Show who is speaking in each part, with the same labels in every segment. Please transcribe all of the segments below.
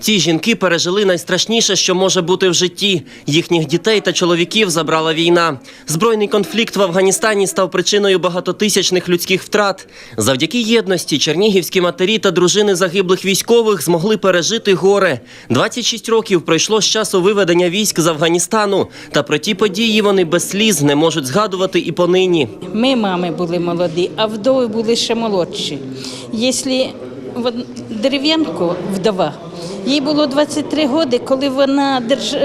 Speaker 1: Ці жінки пережили найстрашніше, що може бути в житті. Їхніх дітей та чоловіків забрала війна. Збройний конфлікт в Афганістані став причиною багатотисячних людських втрат. Завдяки єдності чернігівські матері та дружини загиблих військових змогли пережити горе. 26 років пройшло з часу виведення військ з Афганістану. Та про ті події вони без сліз не можуть згадувати і понині.
Speaker 2: Ми, мами, були молоді, а вдови були ще молодші. Якщо дерев'янко вдова, їй було 23 роки, коли вона держ...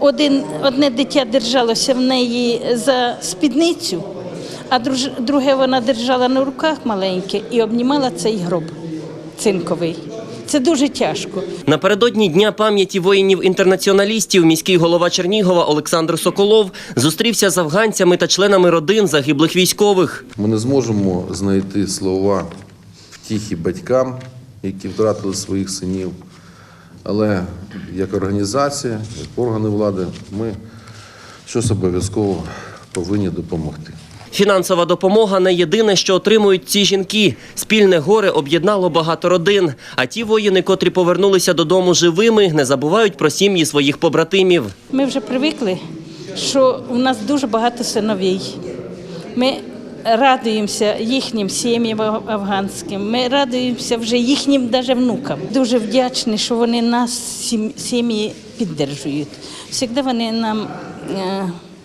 Speaker 2: один, одне дитя держалося в неї за спідницю, а друж... друге вона держала на руках маленьке і обнімала цей гроб цинковий. Це дуже тяжко.
Speaker 1: Напередодні Дня пам'яті воїнів-інтернаціоналістів міський голова Чернігова Олександр Соколов зустрівся з афганцями та членами родин загиблих військових.
Speaker 3: Ми не зможемо знайти слова втіхи батькам, які втратили своїх синів. Але як організація, як органи влади, ми щось обов'язково повинні допомогти.
Speaker 1: Фінансова допомога не єдине, що отримують ці жінки. Спільне горе об'єднало багато родин. А ті воїни, котрі повернулися додому живими, не забувають про сім'ї своїх побратимів.
Speaker 2: Ми вже привикли, що у нас дуже багато синовій. Ми радуємося їхнім сім'ям афганським, ми радуємося вже їхнім даже внукам. Дуже вдячні, що вони нас сім- сім'ї підтримують. Завжди вони нам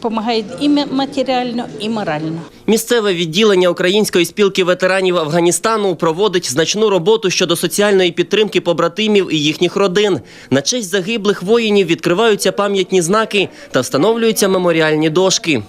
Speaker 2: допомагають і ма- матеріально, і морально.
Speaker 1: Місцеве відділення Української спілки ветеранів Афганістану проводить значну роботу щодо соціальної підтримки побратимів і їхніх родин. На честь загиблих воїнів відкриваються пам'ятні знаки та встановлюються меморіальні дошки.